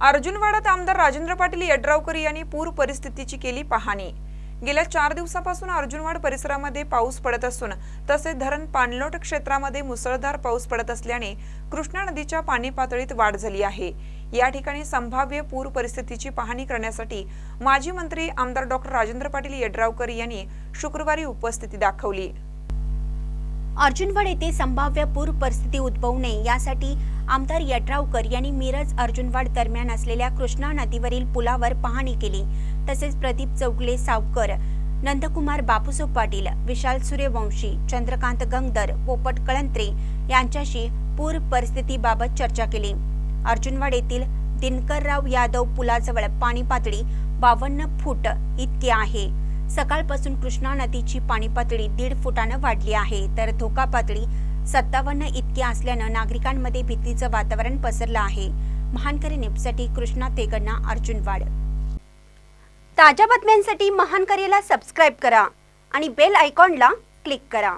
अर्जुनवाडात आमदार राजेंद्र पाटील यड्रावकर यांनी पूर परिस्थितीची केली पाहणी. गेल्या चार दिवसापासून अर्जुनवाड परिसरामध्ये पाऊस पडत असून तसेच धरण पाणलोट क्षेत्रामध्ये मुसळधार पाऊस पडत असल्याने कृष्णा नदीच्या पाणी पातळीत वाढ झाली आहे. या ठिकाणी संभाव्य पूर परिस्थितीची पाहणी करण्यासाठी माजी मंत्री आमदार डॉक्टर राजेंद्र पाटील यड्रावकर यांनी शुक्रवारी उपस्थिती दाखवली. अर्जुनवड येथे संभाव्य पूर परिस्थिती उद्भवू नये यासाठी आमदार यड्रावकर यांनी मिरज अर्जुनवाड दरम्यान असलेल्या कृष्णा नदीवरील पुलावर पाहणी केली. तसेच प्रदीप चौगले सावकर नंदकुमार बापूसो पाटील विशाल सूर्यवंशी चंद्रकांत गंगदर पोपट कळंत्रे यांच्याशी पूर परिस्थितीबाबत चर्चा केली. अर्जुनवाड येथील दिनकरराव यादव पुलाजवळ पाणी पातळी बावन्न फूट इतकी आहे. सकाळपासून कृष्णा नदीची पाणी पातळी दीड फुटानं वाढली आहे. तर धोका पातळी सत्तावन्न इतकी असल्यानं नागरिकांमध्ये भीतीचं वातावरण पसरलं आहे. महानकरी न्यूजसाठी कृष्णा तेगण्णा अर्जुनवाड ताज्या बातम्यांसाठी महानकरीला सबस्क्राईब करा आणि बेल आयकॉनला क्लिक करा.